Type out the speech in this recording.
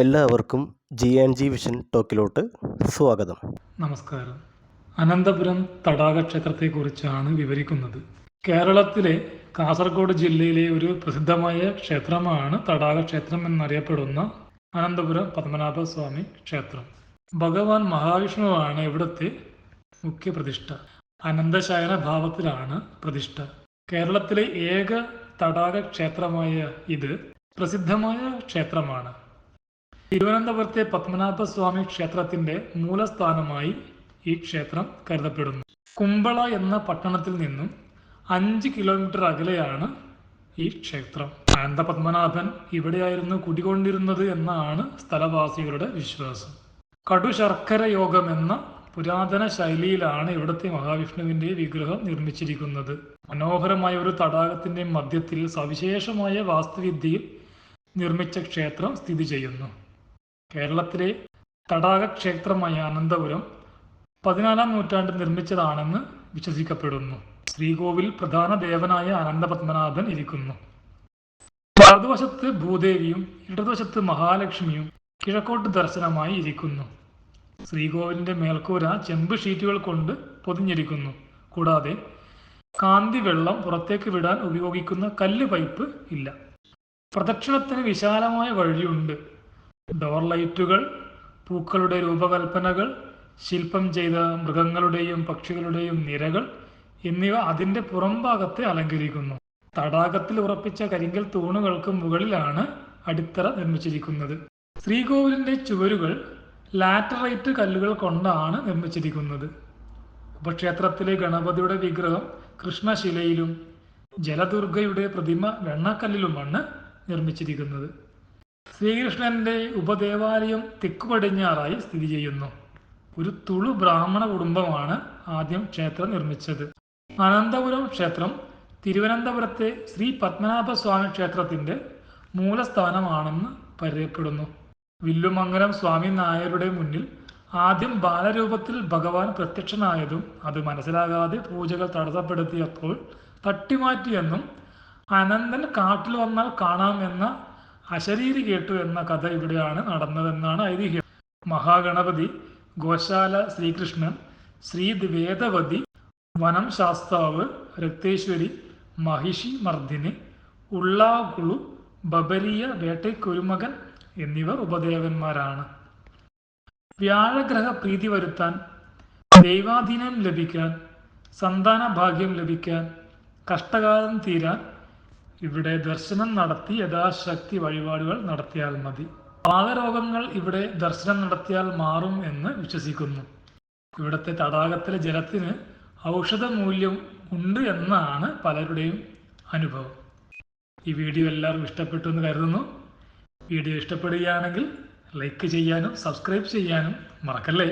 എല്ലാവർക്കും G and G vision ടോക്കിലോട്ട് സ്വാഗതം. നമസ്കാരം. അനന്തപുരം തടാക ക്ഷേത്രത്തെക്കുറിച്ചാണ് വിവരിക്കുന്നത്. കേരളത്തിലെ കാസർഗോഡ് ജില്ലയിലെ ഒരു പ്രസിദ്ധമായ ക്ഷേത്രമാണ് തടാക ക്ഷേത്രം എന്നറിയപ്പെടുന്ന അനന്തപുരം പത്മനാഭ സ്വാമി ക്ഷേത്രം. ഭഗവാൻ മഹാവിഷ്ണുവാണ് ഇവിടുത്തെ മുഖ്യ പ്രതിഷ്ഠ. അനന്തശയന ഭാവത്തിലാണ് പ്രതിഷ്ഠ. കേരളത്തിലെ ഏക തടാക ക്ഷേത്രമായ ഇത് പ്രസിദ്ധമായ ക്ഷേത്രമാണ്. തിരുവനന്തപുരത്തെ പത്മനാഭസ്വാമി ക്ഷേത്രത്തിന്റെ മൂലസ്ഥാനമായി ഈ ക്ഷേത്രം കരുതപ്പെടുന്നു. കുമ്പള എന്ന പട്ടണത്തിൽ നിന്നും അഞ്ച് കിലോമീറ്റർ അകലെയാണ് ഈ ക്ഷേത്രം. അനന്തപത്മനാഭൻ ഇവിടെയായിരുന്നു കുടികൊണ്ടിരുന്നത് എന്നാണ് സ്ഥലവാസികളുടെ വിശ്വാസം. കടുശർക്കര യോഗം എന്ന പുരാതന ശൈലിയിലാണ് ഇവിടുത്തെ മഹാവിഷ്ണുവിന്റെ വിഗ്രഹം നിർമ്മിച്ചിരിക്കുന്നത്. മനോഹരമായ ഒരു തടാകത്തിന്റെ മധ്യത്തിൽ സവിശേഷമായ വാസ്തുവിദ്യയിൽ നിർമ്മിച്ച ക്ഷേത്രം സ്ഥിതി ചെയ്യുന്നു. കേരളത്തിലെ തടാക ക്ഷേത്രമായ അനന്തപുരം പതിനാലാം നൂറ്റാണ്ടിൽ നിർമ്മിച്ചതാണെന്ന് വിശ്വസിക്കപ്പെടുന്നു. ശ്രീകോവിൽ പ്രധാന ദേവനായ അനന്തപത്മനാഭൻ ഇരിക്കുന്നു. വലതുവശത്ത് ഭൂദേവിയും ഇടതുവശത്ത് മഹാലക്ഷ്മിയും കിഴക്കോട്ട് ദർശനമായി ഇരിക്കുന്നു. ശ്രീകോവിലിന്റെ മേൽക്കൂര ചെമ്പ് ഷീറ്റുകൾ കൊണ്ട് പൊതിഞ്ഞിരിക്കുന്നു. കൂടാതെ കാന്തി വെള്ളം പുറത്തേക്ക് വിടാൻ ഉപയോഗിക്കുന്ന കല്ല് പൈപ്പ് ഇല്ല. പ്രദക്ഷിണത്തിന് വിശാലമായ വഴിയുണ്ട്. ഡോർ ലൈറ്റുകൾ പൂക്കളുടെ രൂപകൽപ്പനകൾ ശില്പം ചെയ്ത മൃഗങ്ങളുടെയും പക്ഷികളുടെയും നിരകൾ എന്നിവ അതിന്റെ പുറംഭാഗത്തെ അലങ്കരിക്കുന്നു. തടാകത്തിൽ ഉറപ്പിച്ച കരിങ്കൽ തൂണുകൾക്ക് മുകളിലാണ് അടിത്തറ നിർമ്മിച്ചിരിക്കുന്നത്. ശ്രീകോവിലിന്റെ ചുവരുകൾ ലാറ്ററൈറ്റ് കല്ലുകൾ കൊണ്ടാണ് നിർമ്മിച്ചിരിക്കുന്നത്. ഉപക്ഷേത്രത്തിലെ ഗണപതിയുടെ വിഗ്രഹം കൃഷ്ണശിലയിലും ജലദുർഗയുടെ പ്രതിമ വെണ്ണക്കല്ലിലുമാണ് നിർമ്മിച്ചിരിക്കുന്നത്. ശ്രീകൃഷ്ണന്റെ ഉപദേവാലയം തെക്കു പടിഞ്ഞാറായി സ്ഥിതി ചെയ്യുന്നു. ഒരു തുളു ബ്രാഹ്മണ കുടുംബമാണ് ആദ്യം ക്ഷേത്രം നിർമ്മിച്ചത്. അനന്തപുരം ക്ഷേത്രം തിരുവനന്തപുരത്തെ ശ്രീ പത്മനാഭസ്വാമി ക്ഷേത്രത്തിന്റെ മൂലസ്ഥാനമാണെന്ന് പരിചയപ്പെടുന്നു വില്ലുമംഗലം സ്വാമി നായരുടെ മുന്നിൽ ആദ്യം ബാലരൂപത്തിൽ ഭഗവാൻ പ്രത്യക്ഷനായതും അത് മനസ്സിലാകാതെ പൂജകൾ തടസ്സപ്പെടുത്തിയപ്പോൾ തട്ടിമാറ്റിയെന്നും അനന്തൻ കാട്ടിൽ വന്നാൽ കാണാം എന്ന അശരീരി കേട്ടു എന്ന കഥ ഇവിടെയാണ് നടന്നതെന്നാണ് ഐതിഹ്യം. മഹാഗണപതി ഗോശാല ശ്രീകൃഷ്ണൻ ശ്രീ വേദവതി വനം ശാസ്താവ് രക്തേശ്വരി മഹിഷി മർദ്ദിനി ഉള്ളാകുളു ബബരിയ വേട്ടയ്ക്കൊരുമകൻ എന്നിവർ ഉപദേവന്മാരാണ്. വ്യാഴഗ്രഹ പ്രീതി വരുത്താൻ ദൈവാധീനം ലഭിക്കാൻ സന്താന ഭാഗ്യം ലഭിക്കാൻ കഷ്ടകാലം തീരാൻ ഇവിടെ ദർശനം നടത്തി യഥാശക്തി വഴിപാടുകൾ നടത്തിയാൽ മതി. പാകരോഗങ്ങൾ ഇവിടെ ദർശനം നടത്തിയാൽ മാറും എന്ന് വിശ്വസിക്കുന്നു. ഇവിടുത്തെ തടാകത്തിലെ ജലത്തിന് ഔഷധ മൂല്യം ഉണ്ട് എന്നാണ് പലരുടെയും അനുഭവം. ഈ വീഡിയോ എല്ലാവരും ഇഷ്ടപ്പെട്ടു എന്ന് കരുതുന്നു. വീഡിയോ ഇഷ്ടപ്പെടുകയാണെങ്കിൽ ലൈക്ക് ചെയ്യാനും സബ്സ്ക്രൈബ് ചെയ്യാനും മറക്കല്ലേ?